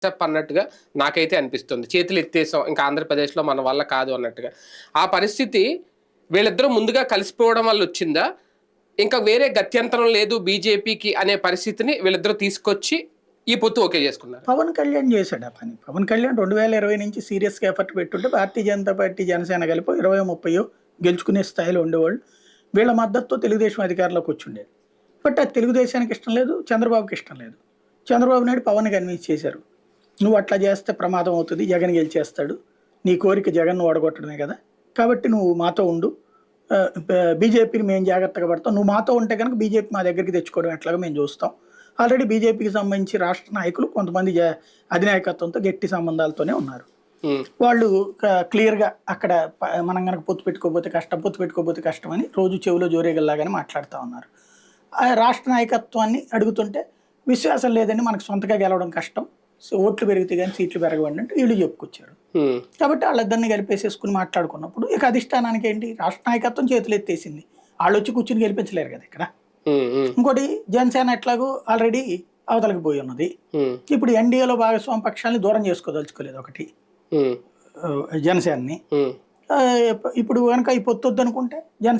Step అన్నట్టుగా నాకైతే అనిపిస్తుంది. చేతులు ఎత్తేసాం. ఇంకా ఆంధ్రప్రదేశ్లో మన వల్ల కాదు అన్నట్టుగా. ఆ పరిస్థితి వీళ్ళిద్దరూ ముందుగా కలిసిపోవడం వల్ల వచ్చిందా? ఇంకా వేరే గత్యంతరం లేదు బీజేపీకి అనే పరిస్థితిని వీళ్ళిద్దరూ తీసుకొచ్చి ఈ పొత్తు ఓకే చేసుకున్నారు. పవన్ కళ్యాణ్ చేశాడు ఆ పని. పవన్ కళ్యాణ్ రెండు వేల ఇరవై నుంచి సీరియస్గా ఎఫర్ట్ పెట్టుంటే భారతీయ జనతా పార్టీ జనసేన కలిపి ఇరవై ముప్పయో గెలుచుకునే స్థాయిలో ఉండేవాళ్ళు. వీళ్ళ మద్దతుతో తెలుగుదేశం అధికారంలోకి వచ్చిండేది. బట్ అది తెలుగుదేశానికి ఇష్టం లేదు చంద్రబాబుకి ఇష్టం లేదు. చంద్రబాబు నాయుడు పవన్ కన్విన్స్ చేశారు. నువ్వు అట్లా చేస్తే ప్రమాదం అవుతుంది జగన్ గెలిచేస్తాడు. నీ కోరిక జగన్ ఓడగొట్టడమే కదా. కాబట్టి నువ్వు మాతో ఉండు. బీజేపీని మేము జాగ్రత్తగా పడతాం. నువ్వు మాతో ఉంటే కనుక బీజేపీ మా దగ్గరికి తెచ్చుకోవడం ఎట్లాగా మేము చూస్తాం. ఆల్రెడీ బీజేపీకి సంబంధించి రాష్ట్ర నాయకులు కొంతమంది జా- అధినాయకత్వంతో గట్టి సంబంధాలతోనే ఉన్నారు. వాళ్ళు క్లియర్గా అక్కడ మనం కనుక పొత్తు పెట్టుకోకపోతే కష్టం పొత్తు పెట్టుకోకపోతే కష్టం అని రోజు చెవిలో జోరేగల్లాగానే మాట్లాడుతూ ఉన్నారు. ఆ రాష్ట్ర నాయకత్వాన్ని అడుగుతుంటే విశ్వాసం లేదండి మనకు సొంతగా గెలవడం కష్టం. సో ఓట్లు పెరిగితే కానీ సీట్లు పెరగవండి అంటే వీళ్ళు చెప్పుకొచ్చారు. కాబట్టి వాళ్ళిద్దరిని కలిపేసేసుకుని మాట్లాడుకున్నప్పుడు ఇక అధిష్టానానికి ఏంటి? రాష్ట్ర నాయకత్వం చేతులు ఎత్తేసింది. వాళ్ళు వచ్చి కూర్చుని గెలిపించలేరు కదా ఇక్కడ. ఇంకోటి జనసేన ఎట్లాగో ఆల్రెడీ అవతలకి పోయి ఉన్నది. ఇప్పుడు ఎన్డీఏలో భాగస్వామి పక్షాన్ని దూరం చేసుకోదలుచుకోలేదు ఒకటి. జనసేనని. ఇప్పుడు కనుక ఈ పొత్తు వద్దనుకుంటే జనసేన